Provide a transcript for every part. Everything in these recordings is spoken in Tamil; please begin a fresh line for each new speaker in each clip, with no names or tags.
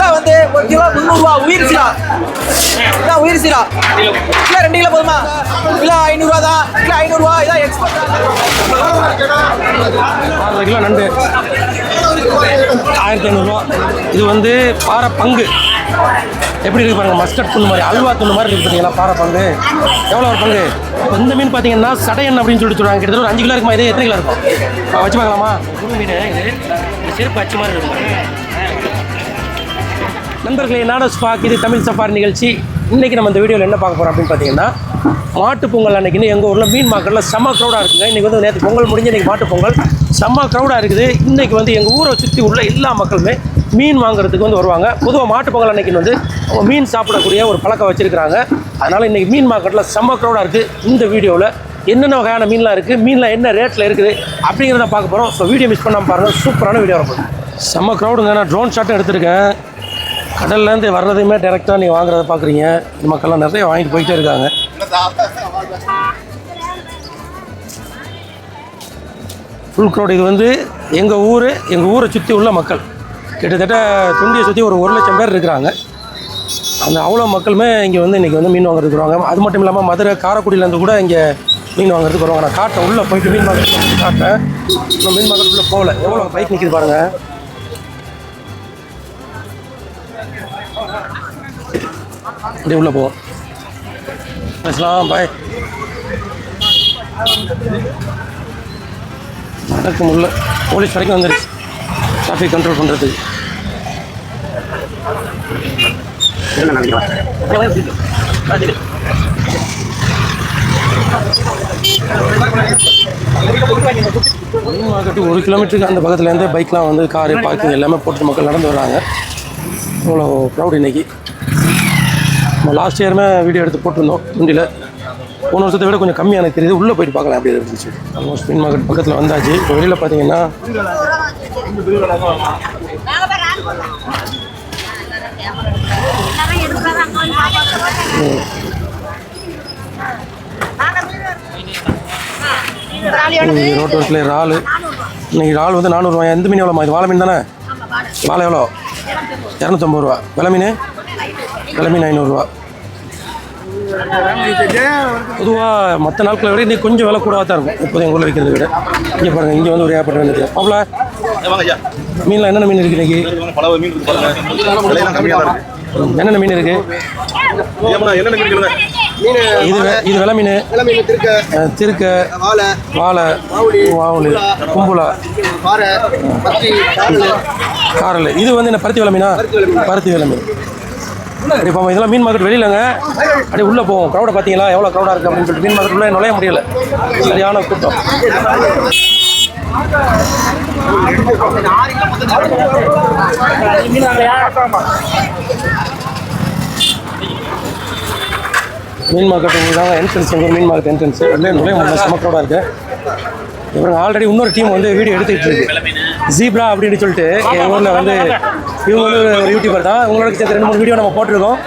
சிரா வந்து ஒரு கிலோ முந்நூறுரூவா உயிர் சிரா. இதான் உயிர் சிரா. கிலோ ரெண்டு கிலோ போதுமா? கிலோ ஐநூறுரூவா தான். கிலோ ஐநூறுரூவா இதான் எக்ஸ்போர்ட்
ஆறரை கிலோ நண்டு. ஆயிரத்தி ஐநூறுரூவா இது வந்து பாறை பங்கு. எப்படி இருக்கு பாருங்க மஸ்கட் துண்டு மாதிரி அல்வா துண்டு மாதிரி இருக்கு பார்த்தீங்களா பாறை பங்கு. எவ்வளோ ஒரு பங்கு? இப்ப இந்த மீன் பார்த்தீங்கன்னா சடையன் அப்படின்னு சொல்லிட்டு சொல்லுவாங்க. கிட்டத்தட்ட ஒரு அஞ்சு கிலோ இருக்குமா இது? எத்தனை கிலோ இருக்கும்? வச்சு பார்க்கலாமா? குரு மீன் இது செருப்பு அச்சு மாதிரி இருக்கும் நண்பர்களே நாடோஸ் ஸ்பாக் இது தமிழ் சஃபாரி நிகழ்ச்சி. இன்றைக்கி நம்ம இந்த வீடியோவில் என்ன பார்க்க போகிறோம் அப்படின்னு பார்த்தீங்கன்னா மாட்டு பொங்கல் அன்னைக்குன்னு எங்கள் ஊரில் மீன் மார்க்கெட்டில் செம்ம க்ரௌடாக இருக்குங்க. இன்றைக்கி வந்து நேற்று பொங்கல் முடிஞ்சு இன்றைக்கி மாட்டு பொங்கல். செம்ம க்ரௌடாக இருக்குது. இன்றைக்கி வந்து எங்கள் ஊரை சுற்றி உள்ள எல்லா மக்களுமே மீன் வாங்குறதுக்கு வந்து வருவாங்க. பொதுவாக மாட்டுப் பொங்கல் அன்னைக்கு வந்து அவங்க மீன் சாப்பிடக்கூடிய ஒரு பழக்கம் வச்சுருக்கிறாங்க. அதனால் இன்றைக்கி மீன் மார்க்கெட்டில் செம்ம க்ரௌடாக இருக்குது இந்த வீடியோவில் என்னென்ன வகையான மீன்லாம் இருக்குது மீன்லாம் என்ன ரேட்டில் இருக்குது அப்படிங்கிறத பார்க்க போகிறோம் ஸோ வீடியோ மிஸ் பண்ணாமல் பாருங்கள் சூப்பரான வீடியோ இருக்கும். செம்ம க்ரௌடுங்க நான் ட்ரோன் ஷாட்டும் எடுத்திருக்கேன். கடல்லேருந்து வர்றதையுமே டேரெக்டாக நீங்கள் வாங்குறத பார்க்குறீங்க. இந்த மக்கள்லாம் நிறைய வாங்கிட்டு போயிட்டே இருக்காங்க. ஃபுல் க்ரௌட் இது வந்து எங்கள் ஊர் எங்கள் ஊரை சுற்றி உள்ள மக்கள். கிட்டத்தட்ட துண்டியை சுற்றி ஒரு ஒரு லட்சம் பேர் இருக்கிறாங்க. அந்த அவ்வளோ மக்களுமே இங்கே வந்து இன்றைக்கி வந்து மீன் வாங்குறதுக்கு வருவாங்க. அது மட்டும் இல்லாமல் மதுரை காரைக்குடியிலேருந்து கூட இங்கே மீன் வாங்குறதுக்கு வருவாங்க. நான் காட்டை உள்ளே போயிட்டு மீன் வாங்குறதுக்கு காட்டேன் நான் மீன் வாங்குறதுக்குள்ளே போகல. எவ்வளோ பைக் நிற்கிது பாருங்கள் அப்படியே உள்ளே போவோம். பேசலாம் பாய் நடக்க முடியல போலீஸ் வரைக்கும் வந்துருச்சு. டிராஃபிக் கண்ட்ரோல் பண்ணுறதுக்கு மார்க்கெட்டு ஒரு கிலோமீட்டருக்கு அந்த பக்கத்துலேருந்து பைக்லாம் வந்து காரு பார்க்கிங் எல்லாமே போட்டு மக்கள் நடந்து வராங்க. இவ்வளோ க்ரௌட் இன்னைக்கு. நம்ம லாஸ்ட் இயருமே வீடியோ எடுத்து போட்டிருந்தோம் துண்டியில் போன வருஷத்தை விட கொஞ்சம் கம்மியாக எனக்கு தெரியுது. உள்ளே போயிட்டு பார்க்கலாம் அப்படி இருந்துச்சு. ஆல்மோஸ்ட் மீன் மார்க்கெட் பக்கத்தில் வந்தாச்சு. இப்போ வெளியில் பார்த்தீங்கன்னா இன்னைக்கு ரோட்டு ரோட்டில் இறால். இன்னைக்கு இறால் வந்து நானூறுரூவா எந்த மீன் எவ்வளோமா இது வாழை மீன் தானே? வாழை எவ்வளோ? இரநூத்தம்பது ரூபா. விலை மீன்? மீன் ஐநூறுரூவா. பொதுவாக மற்ற நாட்களை விட இன்னைக்கு கொஞ்சம் விலை கூடவா தான் இருக்கும். இப்போது எங்கள் ஊரில் விற்கிறத விட. இங்கே பாருங்கள் இங்கே வந்து ஒரு ஏற்பட்ட வேண்டியது அவ்வளோ மீனில் என்னென்ன மீன் இருக்குது இன்னைக்கு?
மீன் இருக்கு
என்னென்ன மீன் இருக்குது இது இது விலை மீன்.
திருக்க வாழை
வாவுளி கும்புலா
காரல்.
இது வந்து என்ன பருத்தி விலை மீனா. பருத்தி விலை மீன். இப்போ போவோம் இதெல்லாம் மீன் மார்க்கெட் வெளியிலங்க. அப்படியே உள்ளே போவோம். க்ரௌடை பார்த்தீங்களா எவ்வளோ க்ரௌடாக இருக்குது அப்படின்னு சொல்லிட்டு மீன் மார்க்கெட் உள்ளே நுழைய முடியல. சரியான கூட்டம். மீன் மார்க்கெட் தாங்க என்ட்ரன்ஸ் எங்கள் மீன் மார்க்கெட் என்ட்ரன்ஸ் உள்ளே நுழைய முடியல. செம க்ரௌடாக இருக்குது இவங்க ஆல்ரெடி இன்னொரு டீம் வந்து வீடியோ எடுத்துக்கிட்டு இருக்கு. ஜீப்ரா அப்படின்னு சொல்லிட்டு எங்கள் ஊரில் வந்து இவங்க வந்து ஒரு யூடியூபர் தான். இவங்களோட சேர்த்து ரெண்டு மூணு வீடியோ நம்ம போட்டிருக்கோம்.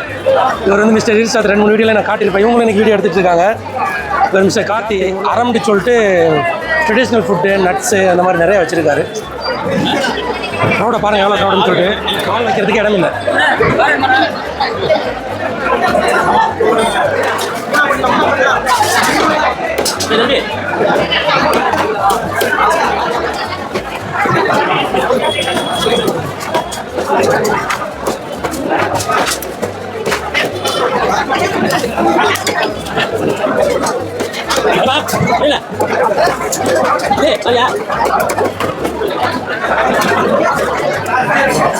இவர் வந்து மிஸ்டர் ரீல்ஸ் அது ரெண்டு மூணு வீடியோவில் நான் காட்டியிருப்பேன் இவங்களும் எனக்கு வீடியோ எடுத்துகிட்டு இருக்காங்க. இவர் மிஸ்டர் கார்த்தி அரம்னு சொல்லிட்டு ட்ரெடிஷ்னல் ஃபுட்டு நட்ஸு அந்த மாதிரி நிறைய வச்சுருக்காரு. ரோட பாருங்கள் எவ்வளோ ரோடுன்னு சொல்லிட்டு. கால் வைக்கிறதுக்கு இடம் இல்லை.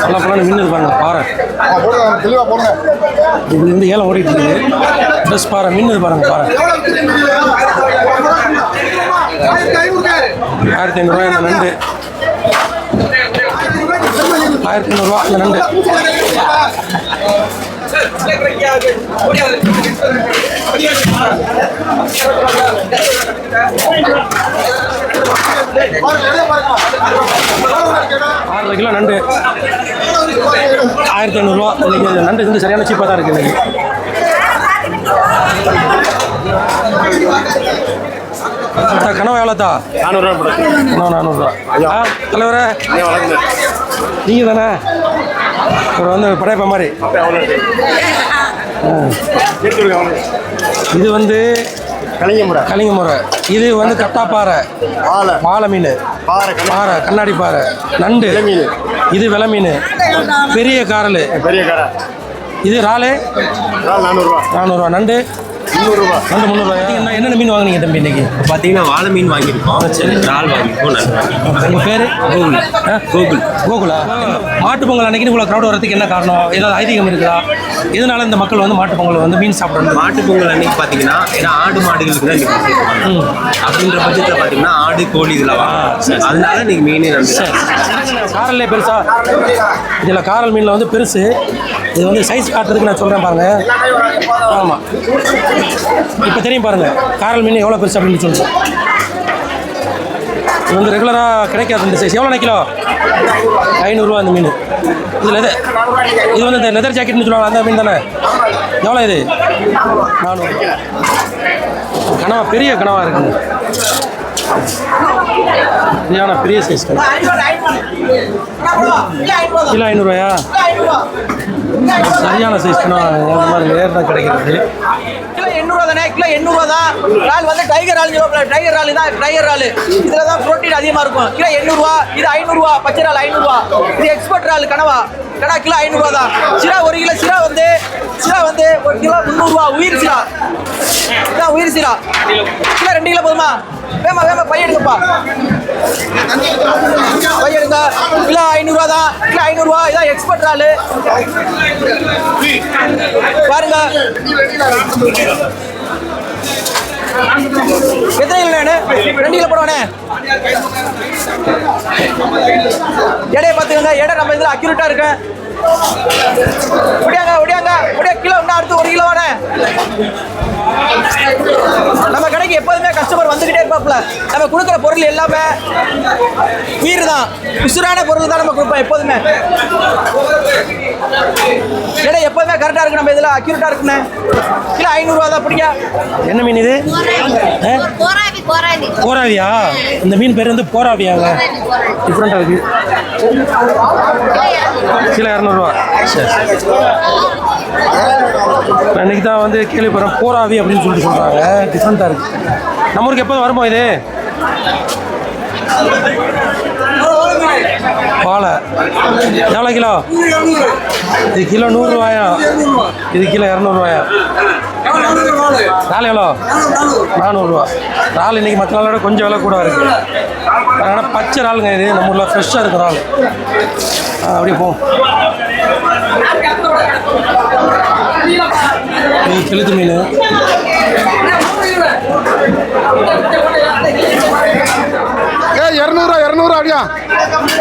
நல்லா ஃபுல்லாக மீன் இருப்பாங்க பாறை
தெளிவாக போடுங்க
இது வந்து ஏலம் ஓடிட்டு இருக்குது பாறை இருப்பாருங்க பாறை ஆயிரத்தி ஐநூறுரூவா இந்த நண்டு ஆயிரத்தி நூறுரூவா இந்த நண்டு ஆறரை கிலோ நண்டு ஆயிரத்தி ஐநூறுரூவா இன்னைக்கு நண்டு வந்து சரியான சீப்பாக தான் இருக்குது இன்னைக்கு கனவு எவ்வளோத்தா
நானூறுரூவா
கனவு நானூறுரூவா ஆ தலைவரே. நீங்கள் தானே? இவர் வந்து படையப்ப மாதிரி. இது வந்து
கலிங்கமுறை
கலிங்க முறை. இது வந்து கட்டாப்பாறை
ஆலை
வாழை மீன்.
பாறை
பாறை கண்ணாடி பாறை. நண்டு.
மீன்.
இது விலை மீன். பெரிய காரல்.
பெரிய கடை
இது இறாலு.
நானூறுரூவா
நானூறுரூவா நண்டு.
முந்நூறுரூவா
முந்நூறுவா என்ன என்னென்ன மீன் வாங்குனீங்க தம்பி இன்னைக்கு?
பார்த்தீங்கன்னா வாழை மீன் வாங்கியிருக்கோம். இறால் வாங்கியிருக்கோம் வாங்கியிருக்கோம்.
உங்கள் பேர்?
கோகுல். கோகுல்.
கோகுலா? மாட்டு பொங்கல் அன்னைக்கு இவ்வளோ க்ரௌட் வரதுக்கு என்ன காரணம்? ஏதாவது ஐதீகம் இருக்குதா? இதனால இந்த மக்கள் வந்து மாட்டு பொங்கல் வந்து மீன் சாப்பிடணும்?
மாட்டு பொங்கல் அன்னைக்கு பார்த்தீங்கன்னா ஏன்னா ஆடு மாடுகளுக்கு தான் விசேஷம். அப்படின்ற பட்சத்தில் பார்த்தீங்கன்னா ஆடு கோழி இதெல்லாம். அதனால இன்னைக்கு மீன்
காரல்லே பெருசா? இதில் காரல் மீனில் வந்து பெருசு. இது வந்து சைஸ் காட்டுறதுக்கு நான் சொல்கிறேன் பாருங்க. ஆமாம் இப்போ தெரியும் பாருங்க. காரல் மீன் எவ்வளோ பெருசு அப்படின்னு சொல்லிட்டு. இது வந்து ரெகுலராக கிடைக்காது இந்த சைஸ் எவ்வளோ கிலோ? ஐநூறுரூவா இந்த மீன். இது லெதர் இது வந்து இந்த லெதர் ஜாக்கெட்னு சொல்லுவாங்க அந்த மீன் தானே? எவ்வளோ இது? நானூறு. கனவா பெரிய கனவா இருக்குங்க. சரியான பெரிய சைஸ் கனவா. கிலோ ஐநூறுரூவாயா சரியான சைஸ் இந்த மாதிரி நேர் தான் கிடைக்கிறது.
கிலோ எண்ணூறுவா தானே? கிலோ எண்ணூறுவா தான். இறால் வந்து டைகர் இறால் சொல்லுவாங்க டைகர் இறால் தான் டைகர் இறால் இதில் தான் ப்ரோட்டீன் அதிகமாக இருக்கும். கிலோ எண்ணூறுவா இது ஐநூறுரூவா பச்சை இறால் ஐநூறுரூவா இது எக்ஸ்போர்ட் இறால் கனவா? கடா கிலோ ஐநூறுரூவா தான். சிரா ஒரு கிலோ சிரா வந்து சிரா வந்து ஒரு கிலோ முந்நூறுரூவா உயிர் சிரா. இதான் உயிர் சிரா. கிலோ ரெண்டு கிலோ போதுமா? வேமா வேமா பையன் எடுக்கப்பா பைய எடுங்க கிலோ ஐநூறுரூவா தான் கிலோ ஐநூறுரூவா இதான் எக்ஸ்பர்ட் ஆளு. பாருங்க. எத்தனை கிலோ ரெண்டு கிலோ போடுவானே. எடையை பார்த்துக்கோங்க. எடை நம்ம இதில் அக்யூரேட்டாக இருக்கு. முடியாங்க முடியாங்க ஒடியா கிலோ இன்னும் அடுத்து ஒரு கிலோ நம்ம கடைக்கு எப்போதுமே கஸ்டமர் வந்துக்கிட்டே இருப்பாப்புல. நம்ம கொடுக்குற பொருள் எல்லாமே உயிர் தான் உசுரான பொருள் தான் நம்ம கொடுப்போம் எப்போதுமே. எடை எப்போதுமே கரெக்டாக இருக்கு நம்ம இதில் அக்யூரேட்டாக இருக்குண்ணே. கிலோ ஐநூறுரூவா தான் பிடிங்க
என்ன மீன் இது? போராவியா? இந்த மீன் பேர் வந்து போராவியாங்க. டிஃப்ரெண்ட்டாக இருக்கு. கிலோ இரநூறுவா. சரி நான் இன்னைக்கு தான் வந்து கேள்விப்படுறேன் போராவி அப்படின்னு சொல்லிட்டு சொல்கிறாங்க டிஃப்ரெண்ட்டாக இருக்கு. நம்ம ஊருக்கு எப்போது வருமோ இது? பாலை. எவ்வளோ கிலோ? இது கிலோ நூறுரூவாயா இது கிலோ இரநூறுவாயா இறால் எவ்வளோ? நானூறுரூவா இறால் இன்றைக்கி மற்ற நாளோட கொஞ்சம் விலை கூட இருக்குது அதனால் பச்சை இறாலுங்க இது. நம்ம ஊரில் ஃப்ரெஷ்ஷாக இருக்கிற இறால் அப்படியே போ. இது கெளுத்து மீன்.
இரநூறு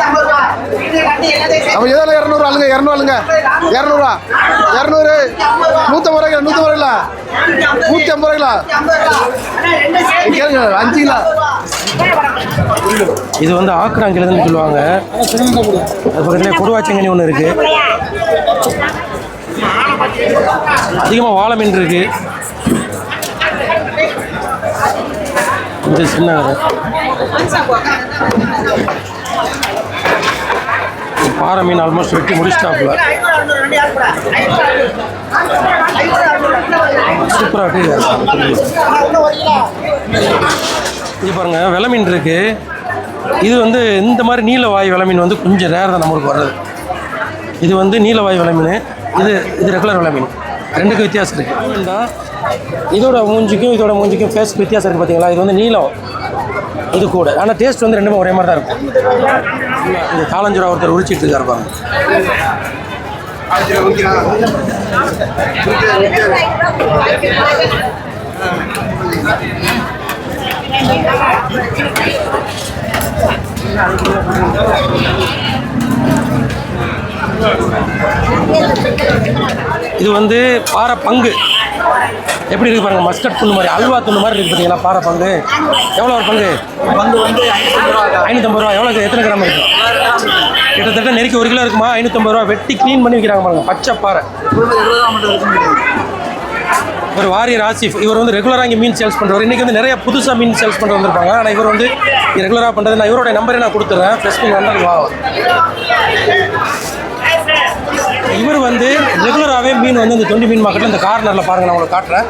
இரநூறுவா அப்படியா எதில் இரநூறு ஆளுங்க? இரநூறு ஆளுங்க. இரநூறுவா இரநூறு. நூற்றம்பது ரூபாய் நூற்றம்பது ரூபாய்ல நூற்றி ஐம்பது ரூபாய்ல கேளுங்க அஞ்சு கிலோ
இது வந்து ஆக்குறாங்கிலதுன்னு சொல்லுவாங்க. அது பக்கத்துலேயே கொடுவாச்சங்கனி ஒன்று இருக்கு. அதிகமாக வாழை மீன் இருக்கு. இந்த சின்ன பாறை மீன் ஆல்மோஸ்ட் வெட்டி முடிச்சிட்டாப்புல. சூப்பராக இது பாருங்க வெலை மீன் இருக்கு. இது வந்து இந்த மாதிரி நீலவாய் விலை மீன் வந்து கொஞ்சம் ரேர் தான் நம்மளுக்கு வர்றது. இது வந்து நீலவாய் வெலை மீன். இது இது ரெகுலர் விலை மீன். ரெண்டுக்கும் வித்தியாசம் இருக்குது தான் இதோட மூஞ்சிக்கும் இதோட மூஞ்சிக்கும் ஃபேஸ்க்கு வித்தியாசம் இருக்குது பார்த்தீங்களா இது வந்து நீலம். இது கூட. ஆனால் டேஸ்ட் வந்து ரெண்டுமே ஒரே மாதிரி தான் இருக்கும். இது காலஞ்சுரா ஒருத்தர் உரிச்சிட்டு இருக்காரு பாருங்க. இது வந்து பாறை பங்கு எப்படி இருக்கு பாருங்க மஸ்கட் துண்டு மாதிரி அல்வா துண்டு மாதிரி இருக்கு பார்த்தீங்களா பாறை பங்கு. எவ்வளோ ஒரு பங்கு?
பங்கு வந்து
ஐநூற்றம்பது ரூபா. எவ்வளோ எத்தனை கிராம் இருக்கு? கிட்டத்தட்ட நெருக்கி ஒரு கிலோ இருக்குமா? ஐநூற்றம்பது ரூபா. வெட்டி க்ளீன் பண்ணி வைக்கிறாங்க பாருங்க பச்சை பாறை. ஒரு வாரியர் ஆசிஃப் இவர் வந்து ரெகுலராக இங்கே மீன் சேல்ஸ் பண்ணுறவர் இன்றைக்கி வந்து நிறைய புதுசாக மீன் சேல்ஸ் பண்ணுறது வந்திருப்பாங்க. ஆனால் இவர் வந்து ரெகுலராக பண்ணுறது நான் இவரோட நம்பரை நான் கொடுத்துட்றேன் ஃப்ரெஷ் மீன் வந்து வா. இவர் வந்து ரெகுலராகவே மீன் வந்து இந்த தொண்டி மீன் மார்க்கெட்டில் இந்த கார்னரில் பாருங்கள் நான் உங்களுக்கு காட்டுறேன்.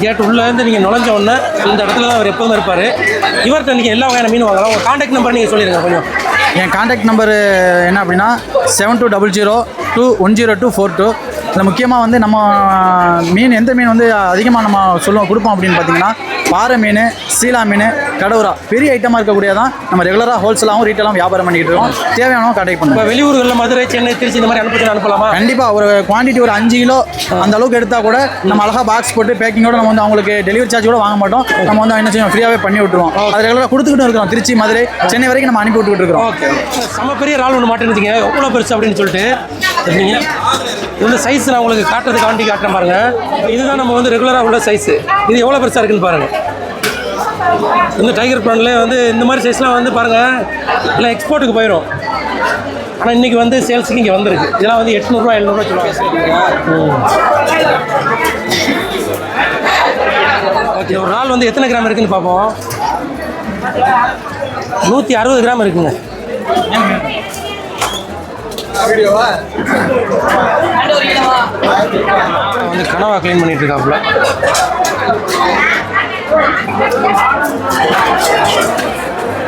கேட் உள்ளேருந்து நீங்கள் நுழைஞ்ச உடனே இந்த இடத்துல தான் அவர் எப்போதும் இருப்பார். இவர்கிட்ட நீங்கள் எல்லா வகையான மீன் வாங்கலாம். உங்கள் காண்டாக்ட் நம்பர் நீங்கள் சொல்லிடுங்க கொஞ்சம்.
என் காண்டாக்ட் நம்பர் என்ன அப்படின்னா seven two double zero two one zero two four two இதில் முக்கியமாக வந்து நம்ம மீன் எந்த மீன் வந்து அதிகமாக நம்ம சொல்லுவோம் கொடுப்போம் அப்படின்னு பார்த்தீங்கன்னா பாறை மீன் சீலா மீன் கடவுரா. பெரிய ஐட்டமாக இருக்கக்கூடியதான் நம்ம ரெகுலராக ஹோல்சேலாகவும் ரீட்டெயிலாகவும் வியாபாரம் பண்ணிக்கிட்டு இருக்கோம். காண்டாக்ட்
இப்போ
பண்ணுவோம்
வெளியூர்களில் மதுரை சென்னை திருச்சி இந்த மாதிரி அனுப்பி அனுப்பலாமா?
கண்டிப்பாக ஒரு குவான்டிட்டி ஒரு அஞ்சு கிலோ அந்த அளவுக்கு எடுத்தால் கூட நம்ம அழகாக பாக்ஸ் போட்டு பேக்கிங்கோட நம்ம வந்து அவங்களுக்கு டெலிவரி சார்ஜ் கூட வாங்க மாட்டோம். நம்ம வந்து என்ன செய்வோம் ஃப்ரீயாகவே பண்ணி விட்டுருவோம். அது ரெகுலராக கொடுத்துக்கிட்டு இருக்கிறோம். திருச்சி மதுரை சென்னை வரைக்கும் நம்ம அனுப்பி விட்டுக்கிட்டு இருக்கிறோம்.
ஓகே பெரிய இறால் ஒன்று மாட்டேன்னு எவ்வளோ பெருசு அப்படின்னு சொல்லிட்டு சரிங்க இந்த சைஸ் நான் உங்களுக்கு காட்டுறது காண்டி காட்டுறேன் பாருங்கள் இதுதான் நம்ம வந்து ரெகுலராக உள்ள சைஸு இது எவ்வளோ பெருசாக இருக்குன்னு பாருங்கள் இந்த டைகர் ப்ரான்லேயே வந்து இந்த மாதிரி சைஸ்லாம் வந்து பாருங்கள் எல்லாம் எக்ஸ்போர்ட்டுக்கு போயிடும் ஆனால் இன்றைக்கி வந்து சேல்ஸுக்கு இங்கே வந்திருக்கு. இதெல்லாம் வந்து எட்நூறுரூவா எழுநூறுவா சொல்லுவாங்க. ஓகே ஒரு நாள் வந்து எத்தனை கிராம் இருக்குதுன்னு பார்ப்போம். நூற்றி அறுபது கிராம் இருக்குங்க. வந்து கனவா க்ளீன் பண்ணிட்டு இருக்காப்புல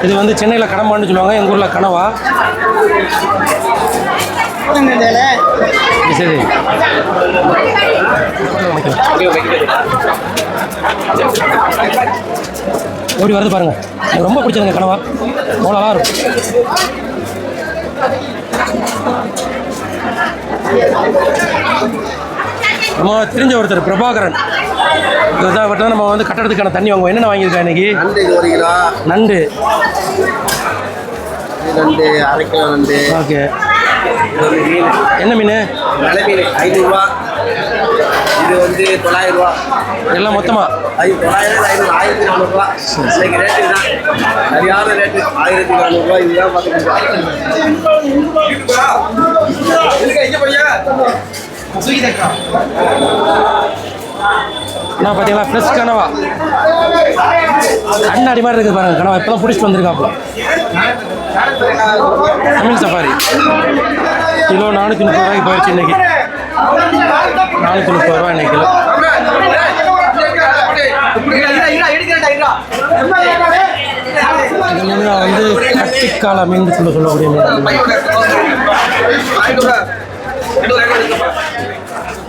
இது வந்து சென்னையில் கடம்பான்னு சொல்லுவாங்க. எங்கள் ஊரில் கனவா. சரி. ஓடி வருது பாருங்க. எனக்கு ரொம்ப பிடிச்சதுங்க கனவா. அவ்வளோ நல்லா இருக்கும். நம்ம தெரிஞ்ச ஒருத்தர் பிரபாகரன் இதான் நம்ம வந்து கட்டடத்துக்கான தண்ணி வாங்குவோம் என்னென்ன வாங்கியிருக்கா இன்னைக்கு
நண்டு இது ஒரு கிலோ
நண்டு
அரை கிலோ நண்டு
ஓகே என்ன மீன்
நல்ல மீன் ஐநூறுரூவா இது வந்து தொள்ளாயிரம் ரூபா
எல்லாம் மொத்தமாக
ஐ தொள்ளாயிரம் ஐநூறு ஆயிரத்தி நானூறுரூவா இன்னைக்கு ரேட்டு தான் சரியான ரேட்டு ஆயிரத்தி நானூறுரூவா இதுதான்
என்ன பார்த்தீங்களா ஃப்ரெஷ் கனவா கண்ணாடி மாதிரி இருக்குது பாருங்க கனவா இப்போலாம் பிடிச்சிட்டு வந்திருக்காப்புல தமிழ் சஃபாரி கிலோ நானூற்றி முப்பது ரூபாய்க்கு போயிடுச்சு இன்னைக்கு நானூற்றி முப்பது ரூபா இன்னைக்கு கிலோ வந்து கட்டிக்கால மீன் சொல்ல சொல்லக்கூடிய மீன்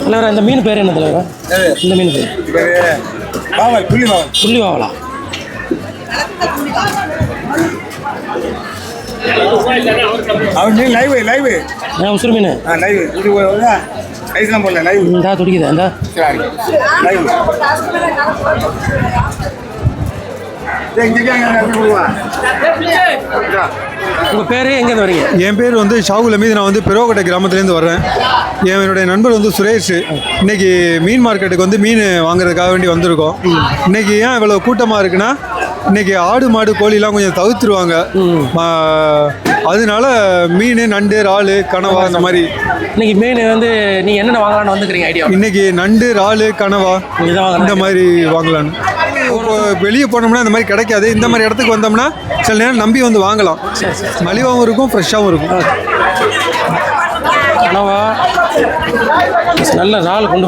தலைவரா இந்த மீன் பேர் என்ன தலைவரா இந்த மீன் பேர். புள்ளி வாவலா
அவன் லைவ் லைவ்
ஏன் உசுறு மீன்?
லைவ் இது ஐஸ்லாம் போடல லைவ்
இந்தா துடிக்குது இந்த.
லைவ்
உங்கள் பேர் எங்கேருந்து வரீங்க?
என் பேர் வந்து ஷாகுல் அமீது. நான் வந்து பெருவக்கோட்டை கிராமத்துலேருந்து வர்றேன். என் என்னுடைய நண்பர் வந்து சுரேஷ். இன்னைக்கு மீன் மார்க்கெட்டுக்கு வந்து மீன் வாங்குறதுக்காக வேண்டி வந்திருக்கோம். இன்னைக்கு ஏன் இவ்வளோ கூட்டமாக இருக்குன்னா இன்னைக்கு ஆடு மாடு கோழிலாம் கொஞ்சம் தவிர்த்துருவாங்க. அதனால மீன் நண்டு இறாலு கனவா இந்த மாதிரி.
இன்னைக்கு மீன் வந்து நீங்கள் என்னென்ன வாங்கலாம்னு வந்துக்கிறீங்க? ஐடியா.
இன்னைக்கு நண்டு இறாலு கனவா. இந்த மாதிரி வாங்கலான்னு வெளியே போனோம்னா இந்த மாதிரி கிடைக்காது. இந்த மாதிரி இடத்துக்கு வந்தோம்னா சில நேரம் நம்பி வந்து வாங்கலாம். மலிவாகவும் இருக்கும் ஃப்ரெஷ்ஷாகவும் இருக்கும்.
கனவா நல்ல இறால் கொண்டு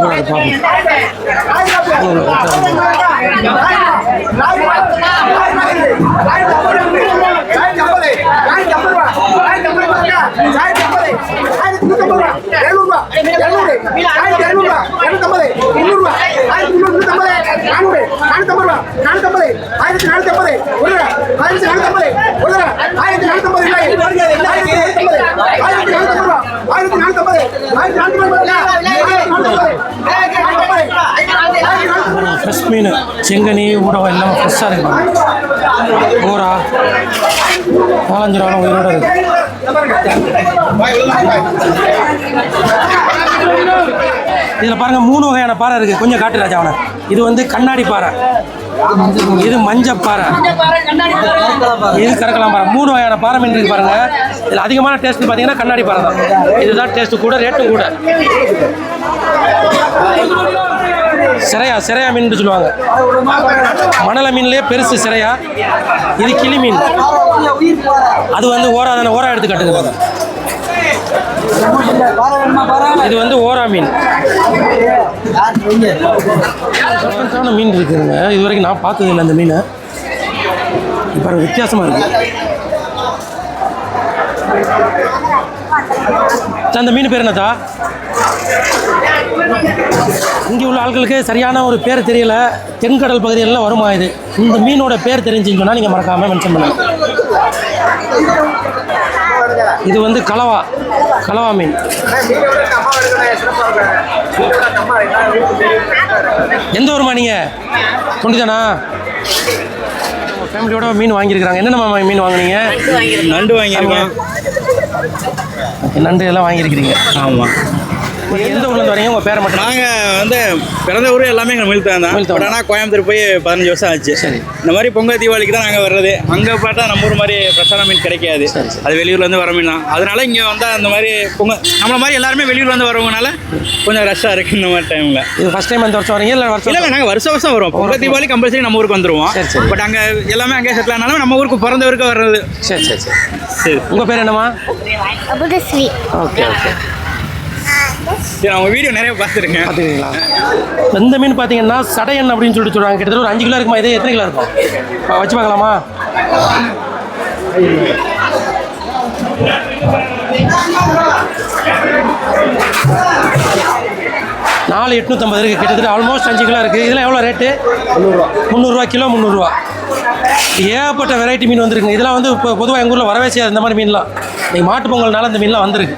ஃப்ரெஷ் மீன் செங்கனி ஊடகம் எல்லாம் ஃப்ரெஷ்ஷாக இருக்கும் ஊரா நாலஞ்சு ரூபா உயிரோட இருக்கு. இதில் பாருங்கள் மூணு வகையான பாறை இருக்குது கொஞ்சம் காட்டு ராஜா அவனை. இது வந்து கண்ணாடி பாறை. இது மஞ்சள் பாறை. இது கரக்கலாம் பாறை. மூணு வகையான பாறை மீன் இருக்கு பாருங்க. இதில் அதிகமான டேஸ்ட் பார்த்தீங்கன்னா கண்ணாடி பாறை தான். இதுதான் டேஸ்ட் கூட ரேட்டும் கூட. சிறையா சிறையா மீன் சொல்லுவாங்க. மணல மீன்லேயே பெருசு சிறையா. இது கிளி மீன். அது வந்து ஓரா தானே ஓரா எடுத்து கட்டுங்க இது வந்து ஓரா மீன். டிஃப்ரெண்ட்டான மீன் இருக்குதுங்க. இது வரைக்கும் நான் பார்த்தது இல்லை அந்த மீனை. இப்போ வித்தியாசமாக இருக்கு. அந்த மீன் பேர் என்னத்தா? இங்கே உள்ள ஆட்களுக்கு சரியான ஒரு பேர் தெரியல. தென்கடல் பகுதிகளெலாம் வருமா இது? இந்த மீனோட பேர் தெரிஞ்சுன்னு சொன்னால் நீங்கள் மறக்காமல் மென்ஷன் பண்ணுங்கள் இது வந்து கலவா கலவா மீன். எந்த ஊருமா நீங்கள் தொண்டிதானா ஃபேமிலியோட மீன் வாங்கியிருக்கிறாங்க. என்னென்ன மீன் வாங்குனீங்க?
நண்டு வாங்கியிருக்கேன்.
நண்டு எல்லாம் வாங்கியிருக்கிறீங்க.
ஆமாம்
எந்த ஊர்லேருந்து வரீங்க? உங்கள் பேரை மட்டும்
நாங்கள் வந்து பிறந்த ஊர் எல்லாமே எங்கள் மில்தான் தான். பட் ஆனால் கோயம்புத்தூர் போய் பதினஞ்சு வருஷம் ஆச்சு.
சரி.
இந்த மாதிரி பொங்கல் தீபாவளிக்கு தான் நாங்கள் வர்றது. அங்கே பார்த்தா நம்ம ஊர் மாதிரி ஃப்ரெஷ்ஷான மீன் கிடைக்காது. அது வெளியூர்லேருந்து வர மீன் தான். அதனால இங்கே வந்தால் அந்த மாதிரி பொங்கல் நம்மள மாதிரி எல்லாருமே வெளியூர்லேருந்து வரவங்கனால கொஞ்சம் ரஷ்ஷாக இருக்குது இந்த மாதிரி டைமில்
இது ஃபஸ்ட் டைம் இந்த வருஷம் வரீங்க இல்லை வருஷம்
இல்லை இல்லை நாங்கள் வருஷம் வருஷம் வருவோம் பொங்கல் தீபாவளி கம்பல்சரி நம்ம ஊருக்கு வந்துருவோம். பட் அங்கே எல்லாமே அங்கே செட்டில் ஆனாலும் நம்ம ஊருக்கு பிறந்தவருக்கு வர்றது.
சரி சரி சரி.
சரி.
உங்கள் பேர் என்னம்மா? Okay okay.
சரி உங்கள் வீடியோ நிறைய பார்த்துருக்கேன்.
பார்த்துக்கிறீங்களா இந்த மீன் பார்த்தீங்கன்னா சடையன் அப்படின்னு சொல்லிட்டு சொல்லுவாங்க கிட்டத்தட்ட ஒரு அஞ்சு கிலோ இருக்குமா? இது எத்தனை கிலோ இருக்கும்? வச்சு பார்க்கலாமா? நாலு எட்நூற்றம்பது இருக்குது கிட்டத்தட்ட ஆல்மோஸ்ட் அஞ்சு கிலோ இருக்குது இதில் எவ்வளோ ரேட்டு முந்நூறுரூவா முந்நூறுரூவா கிலோ முந்நூறுரூவா ஏகப்பட்ட வெரைட்டி மீன் வந்திருக்குங்க. இதெல்லாம் வந்து இப்போ பொதுவாக எங்கள் ஊரில் வரவே செய்யாது இந்த மாதிரி மீன்லாம். நீங்கள் மாட்டு பொங்கல்னால இந்த மீன்லாம் வந்திருக்கு.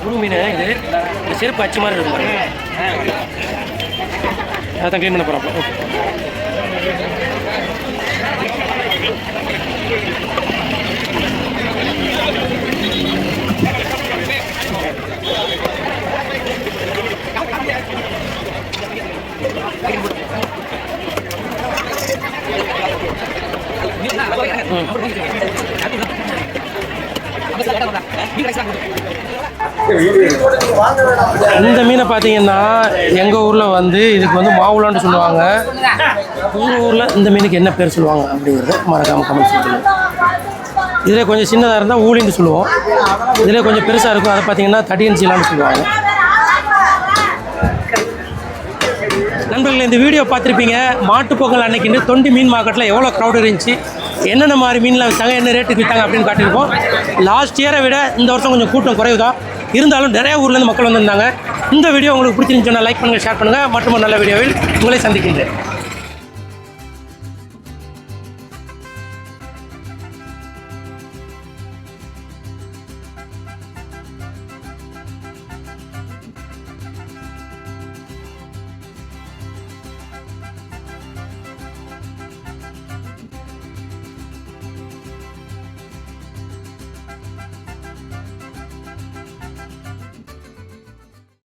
குரு மீன் இது செருப்பு அச்சு மாதிரி இருக்கும் அதான் க்ளீன் பண்ண போகிறோம் ஓகே இந்த மீனை பார்த்தீங்கன்னா எங்கள் ஊரில் வந்து இதுக்கு வந்து மாவுளான்னு சொல்லுவாங்க. உங்கள் ஊரில் இந்த மீனுக்கு என்ன பேர் சொல்லுவாங்க அப்படிங்கிறது மறக்காமல் கமெண்ட் சொல்லுங்கள் இதில் கொஞ்சம் சின்னதாக இருந்தால் ஊழின்னு சொல்லுவோம். இதில் கொஞ்சம் பெருசாக இருக்கும். அதை பார்த்தீங்கன்னா தடியன் சீலான்னு சொல்லுவாங்க. நண்பர்கள் இந்த வீடியோ பார்த்துருப்பீங்க. மாட்டுப்பொங்கல் அன்னைக்குன்னு தொண்டி மீன் மார்க்கெட்டில் எவ்வளோ க்ரௌட் இருந்துச்சு? என்னென்ன மாதிரி மீன்லாம் விற்றாங்க என்ன ரேட்டுக்கு விற்றாங்க அப்படின்னு காட்டியிருக்கோம் லாஸ்ட் இயரை விட இந்த வருஷம் கொஞ்சம் கூட்டம் குறைவுதான். இருந்தாலும் நிறைய ஊர்லேருந்து மக்கள் வந்திருந்தாங்க. இந்த வீடியோ உங்களுக்கு பிடிச்சிருந்துச்சுன்னா லைக் பண்ணுங்கள் ஷேர் பண்ணுங்கள் மற்றும் ஒரு நல்ல வீடியோவில் உங்களை சந்திக்கின்றேன்.